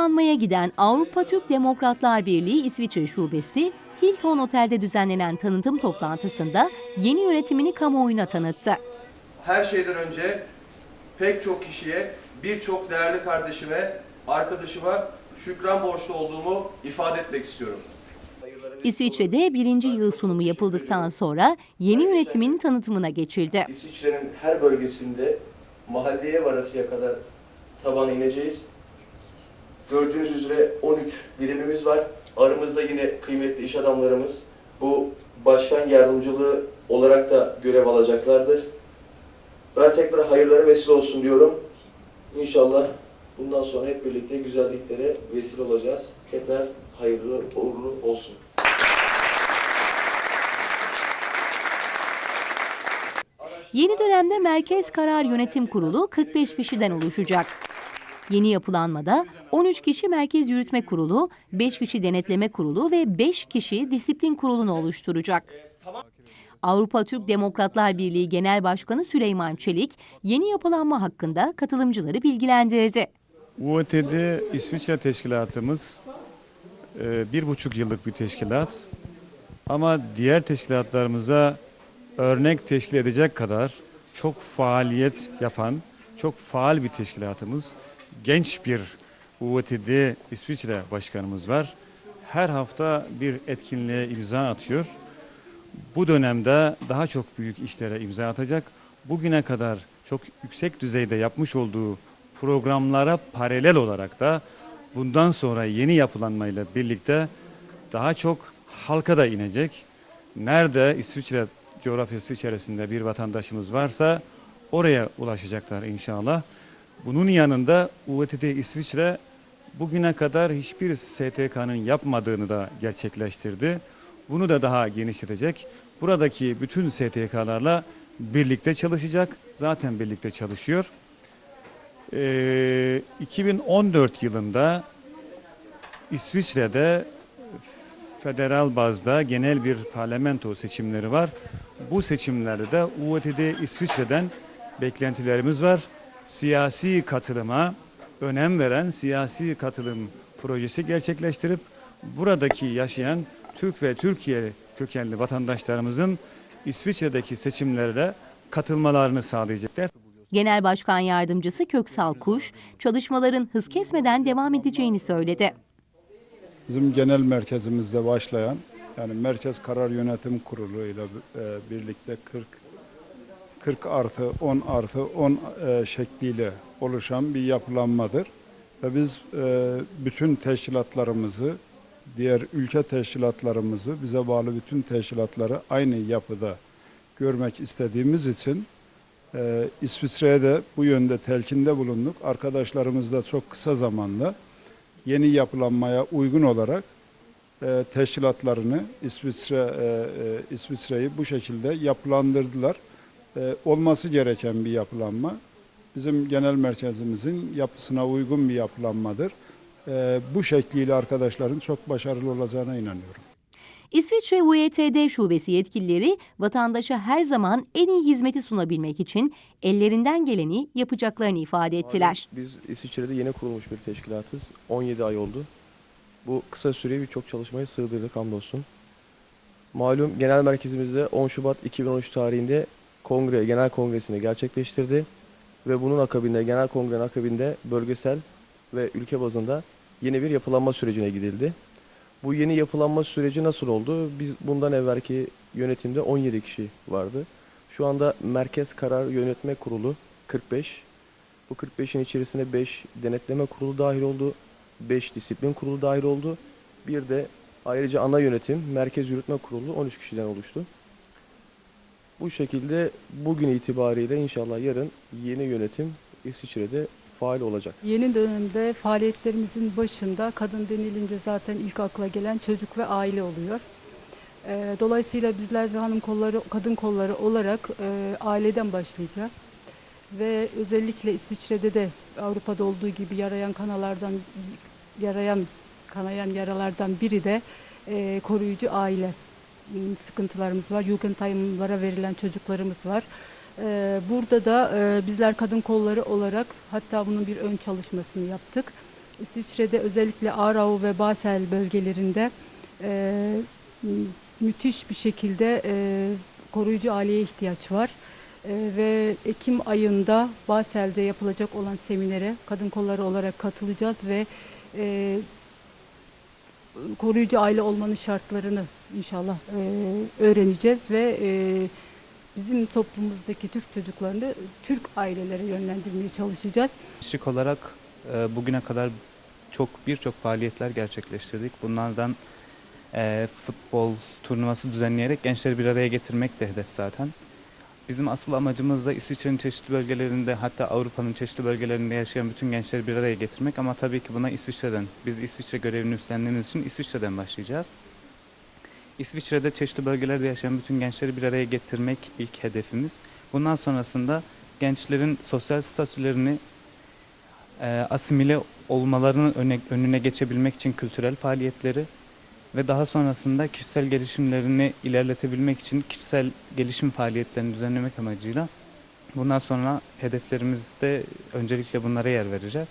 yapılanmaya giden Avrupa Türk Demokratlar Birliği İsviçre Şubesi, Hilton Otel'de düzenlenen tanıtım toplantısında yeni yönetimini kamuoyuna tanıttı. her şeyden önce pek çok kişiye, birçok değerli kardeşime, arkadaşıma şükran borçlu olduğumu ifade etmek istiyorum. İsviçre'de birinci yıl sunumu yapıldıktan sonra yeni yönetimin tanıtımına geçildi. İsviçre'nin her bölgesinde mahalleye varasıya kadar tabana ineceğiz. Gördüğünüz üzere 13 birimimiz var. Aramızda yine kıymetli iş adamlarımız bu başkan yardımcılığı olarak da görev alacaklardır. Ben tekrar hayırlara vesile olsun diyorum. İnşallah bundan sonra hep birlikte güzelliklere vesile olacağız. Tekrar hayırlı uğurlu olsun. Yeni dönemde Merkez Karar Yönetim Kurulu 45 kişiden oluşacak. Yeni yapılanmada 13 kişi Merkez Yürütme Kurulu, 5 kişi Denetleme Kurulu ve 5 kişi Disiplin Kurulu'nu oluşturacak. Avrupa Türk Demokratlar Birliği Genel Başkanı Süleyman Çelik, yeni yapılanma hakkında katılımcıları bilgilendirdi. UOTD İsviçre teşkilatımız e, bir buçuk yıllık bir teşkilat. Ama diğer teşkilatlarımıza örnek teşkil edecek kadar çok faaliyet yapan, çok faal bir teşkilatımız. Genç bir UOTD İsviçre başkanımız var. Her hafta bir etkinliğe imza atıyor. Bu dönemde daha çok büyük işlere imza atacak. Bugüne kadar çok yüksek düzeyde yapmış olduğu programlara paralel olarak da bundan sonra yeni yapılanmayla birlikte daha çok halka da inecek. Nerede İsviçre coğrafyası içerisinde bir vatandaşımız varsa oraya ulaşacaklar inşallah. Bunun yanında UETD İsviçre bugüne kadar hiçbir STK'nın yapmadığını da gerçekleştirdi. Bunu da daha genişletecek. Buradaki bütün STK'larla birlikte çalışacak. Zaten birlikte çalışıyor. Ee, 2014 yılında İsviçre'de federal bazda genel bir parlamento seçimleri var. Bu seçimlerde de UETD İsviçre'den beklentilerimiz var. Siyasi katılıma önem veren siyasi katılım projesi gerçekleştirip buradaki yaşayan Türk ve Türkiye kökenli vatandaşlarımızın İsviçre'deki seçimlere katılmalarını sağlayacaklar. Genel Başkan Yardımcısı Köksal Kuş, çalışmaların hız kesmeden devam edeceğini söyledi. Bizim genel merkezimizde başlayan yani Merkez Karar Yönetim Kurulu ile e, birlikte 40 40 artı 10 artı 10 e, şekliyle oluşan bir yapılanmadır. Ve biz e, bütün teşkilatlarımızı, diğer ülke teşkilatlarımızı, bize bağlı bütün teşkilatları aynı yapıda görmek istediğimiz için e, İsviçre'ye de bu yönde telkinde bulunduk. Arkadaşlarımız da çok kısa zamanda yeni yapılanmaya uygun olarak e, teşkilatlarını İsviçre İsviçre'yi bu şekilde yapılandırdılar. E, olması gereken bir yapılanma. Bizim genel merkezimizin yapısına uygun bir yapılanmadır. E, bu şekliyle arkadaşların çok başarılı olacağına inanıyorum. İsviçre UETD Şubesi yetkilileri vatandaşa her zaman en iyi hizmeti sunabilmek için ellerinden geleni yapacaklarını ifade ettiler. Biz İsviçre'de yeni kurulmuş bir teşkilatız. 17 ay oldu. Bu kısa süreyi birçok çalışmayı sığdırdık hamdolsun. Malum genel merkezimizde 10 Şubat 2013 tarihinde kongre, genel kongresini gerçekleştirdi. Ve bunun akabinde, genel kongrenin akabinde bölgesel ve ülke bazında yeni bir yapılanma sürecine gidildi. Bu yeni yapılanma süreci nasıl oldu? Biz bundan evvelki yönetimde 17 kişi vardı. Şu anda Merkez Karar Yönetme Kurulu 45. Bu 45'in içerisine 5 denetleme kurulu dahil oldu. 5 disiplin kurulu dahil oldu. Bir de ayrıca ana yönetim Merkez Yürütme Kurulu 13 kişiden oluştu. Bu şekilde bugün itibariyle inşallah yarın yeni yönetim İsviçre'de faal olacak. Yeni dönemde faaliyetlerimizin başında kadın denilince zaten ilk akla gelen çocuk ve aile oluyor. Ee, Dolayısıyla bizler hanım kolları, kadın kolları olarak e, aileden başlayacağız. Ve özellikle İsviçre'de de Avrupa'da olduğu gibi yarayan kanalardan, yarayan, kanayan yaralardan biri de e, koruyucu aile sıkıntılarımız var. Jugendheim'lara verilen çocuklarımız var. Ee, Burada da e, bizler kadın kolları olarak hatta bunun bir ön çalışmasını yaptık. İsviçre'de özellikle Aarau ve Basel bölgelerinde e, müthiş bir şekilde e, koruyucu aileye ihtiyaç var. Ve Ekim ayında Basel'de yapılacak olan seminere kadın kolları olarak katılacağız ve koruyucu aile olmanın şartlarını inşallah e, öğreneceğiz ve e, bizim toplumumuzdaki Türk çocuklarını Türk ailelere yönlendirmeye çalışacağız. Şık olarak e, bugüne kadar çok birçok faaliyetler gerçekleştirdik. Bunlardan e, futbol turnuvası düzenleyerek gençleri bir araya getirmek de hedef zaten. Bizim asıl amacımız da İsviçre'nin çeşitli bölgelerinde hatta Avrupa'nın çeşitli bölgelerinde yaşayan bütün gençleri bir araya getirmek ama tabii ki buna İsviçre'den, biz İsviçre görevini üstlendiğimiz için İsviçre'den başlayacağız. İsviçre'de çeşitli bölgelerde yaşayan bütün gençleri bir araya getirmek ilk hedefimiz. Bundan sonrasında gençlerin sosyal statülerini e, asimile olmalarının önüne geçebilmek için kültürel faaliyetleri ve daha sonrasında kişisel gelişimlerini ilerletebilmek için kişisel gelişim faaliyetlerini düzenlemek amacıyla bundan sonra hedeflerimizde öncelikle bunlara yer vereceğiz.